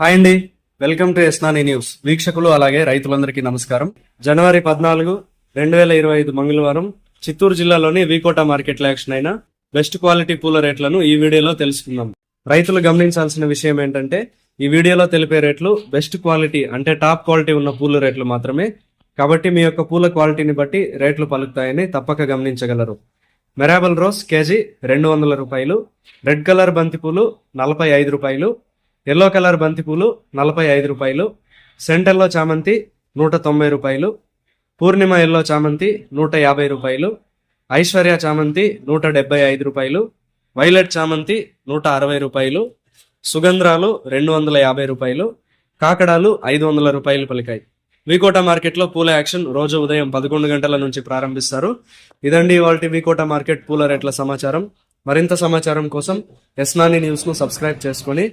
Hi అండి. Welcome to ఎస్నాని news. వీక్షకులు అలాగే రైతులందరికీ నమస్కారం. జనవరి పద్నాలుగు రెండు వేల ఇరవై ఐదు మంగళవారం చిత్తూరు జిల్లాలోని వీకోట మార్కెట్లో యాక్షన్ అయిన బెస్ట్ క్వాలిటీ పూల రేట్లను ఈ వీడియోలో తెలుసుకుందాం. రైతులు గమనించాల్సిన విషయం ఏంటంటే ఈ వీడియోలో తెలిపే రేట్లు బెస్ట్ క్వాలిటీ అంటే టాప్ క్వాలిటీ ఉన్న పూల రేట్లు మాత్రమే. కాబట్టి మీ యొక్క పూల క్వాలిటీని బట్టి రేట్లు పలుకుతాయని తప్పక గమనించగలరు. మెరాబల్ రోజ్ కేజీ రెండు వందల రూపాయలు రెడ్ కలర్ బంతిపూలు నలభై ఐదు రూపాయలు ఎల్లో కలర్ బంతిపూలు నలభై ఐదు రూపాయలు సెంటర్లో చామంతి నూట తొంభై రూపాయలు పూర్ణిమ ఎల్లో చామంతి నూట యాభై రూపాయలు ఐశ్వర్య చామంతి నూట డెబ్బై ఐదు రూపాయలు వైలెట్ చామంతి నూట అరవై రూపాయలు సుగంధ్రాలు రెండు వందల యాభై రూపాయలు కాకడాలు ఐదు వందల రూపాయలు పలికాయి. వికోట మార్కెట్లో పూల యాక్షన్ రోజు ఉదయం పదకొండు గంటల నుంచి ప్రారంభిస్తారు. ఇదండి ఇవాళ వికోట మార్కెట్ పూల రేట్ల సమాచారం. మరింత సమాచారం కోసం ఎస్నాని న్యూస్ను సబ్స్క్రైబ్ చేసుకొని